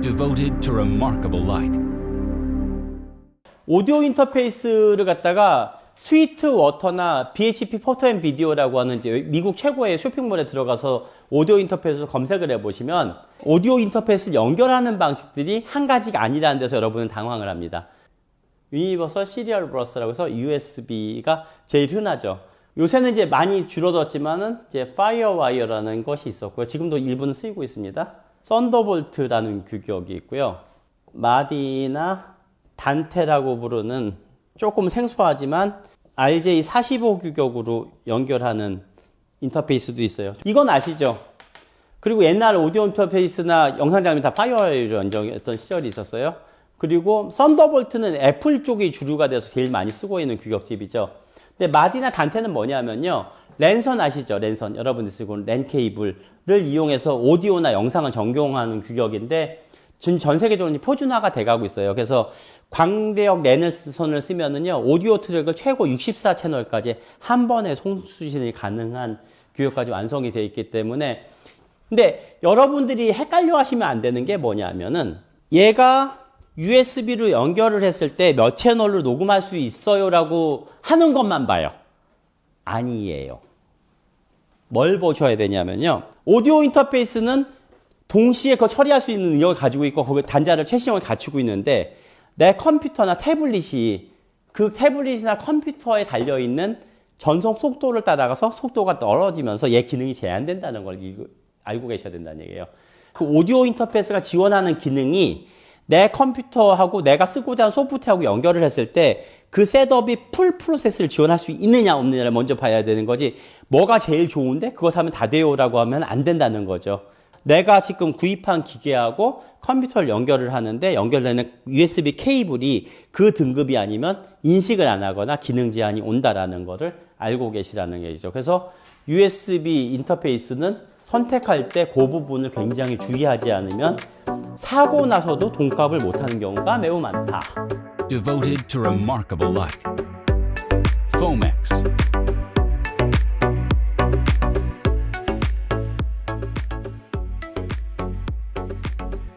devoted to remarkable light. 오디오 인터페이스를 갖다가 스위트 워터나 BHP 포터 앤 비디오라고 하는 미국 최고의 쇼핑몰에 들어가서 오디오 인터페이스 검색을 해보시면 오디오 인터페이스를 연결하는 방식들이 한 가지가 아니라는 데서 여러분은 당황을 합니다. 유니버설 시리얼 브러스라고 해서 USB가 제일 흔하죠. 요새는 이제 많이 줄어들었지만은 이제 파이어와이어라는 것이 있었고요. 지금도 일부는 쓰이고 있습니다. 썬더볼트라는 규격이 있고요. 마디나 단테라고 부르는 조금 생소하지만 RJ45 규격으로 연결하는 인터페이스도 있어요. 이건 아시죠? 그리고 옛날 오디오 인터페이스나 영상 장면 다 파이어와이어로 연정했던 시절이 있었어요. 그리고 썬더볼트는 애플 쪽이 주류가 돼서 제일 많이 쓰고 있는 규격집이죠. 근데 마디나 단테는 뭐냐면요. 랜선 아시죠? 랜선. 여러분들 쓰고 있는 랜 케이블을 이용해서 오디오나 영상을 전송하는 규격인데 지금 전 세계적으로 표준화가 돼가고 있어요. 그래서 광대역 랜선을 쓰면은요. 오디오 트랙을 최고 64 채널까지 한 번에 송수신이 가능한 규격까지 완성이 되어 있기 때문에 근데 여러분들이 헷갈려 하시면 안 되는 게 뭐냐면은 얘가 USB로 연결을 했을 때 몇 채널로 녹음할 수 있어요라고 하는 것만 봐요. 아니에요. 뭘 보셔야 되냐면요. 오디오 인터페이스는 동시에 그거 처리할 수 있는 능력을 가지고 있고 거기 단자를 최신형을 갖추고 있는데 내 컴퓨터나 태블릿이 그 태블릿이나 컴퓨터에 달려 있는 전송 속도를 따라가서 속도가 떨어지면서 얘 기능이 제한된다는 걸 알고 계셔야 된다는 얘기예요. 그 오디오 인터페이스가 지원하는 기능이 내 컴퓨터하고 내가 쓰고자 하는 소프트웨어하고 연결을 했을 때 그 셋업이 풀 프로세스를 지원할 수 있느냐 없느냐를 먼저 봐야 되는 거지 뭐가 제일 좋은데 그거 사면 다 돼요라고 하면 안 된다는 거죠. 내가 지금 구입한 기계하고 컴퓨터를 연결을 하는데 연결되는 USB 케이블이 그 등급이 아니면 인식을 안 하거나 기능 제한이 온다라는 거를 알고 계시라는 얘기죠. 그래서 USB 인터페이스는 선택할 때 그 부분을 굉장히 주의하지 않으면 사고 나서도 돈값을 못하는 경우가 매우 많다. Devoted to remarkable light. Fomex,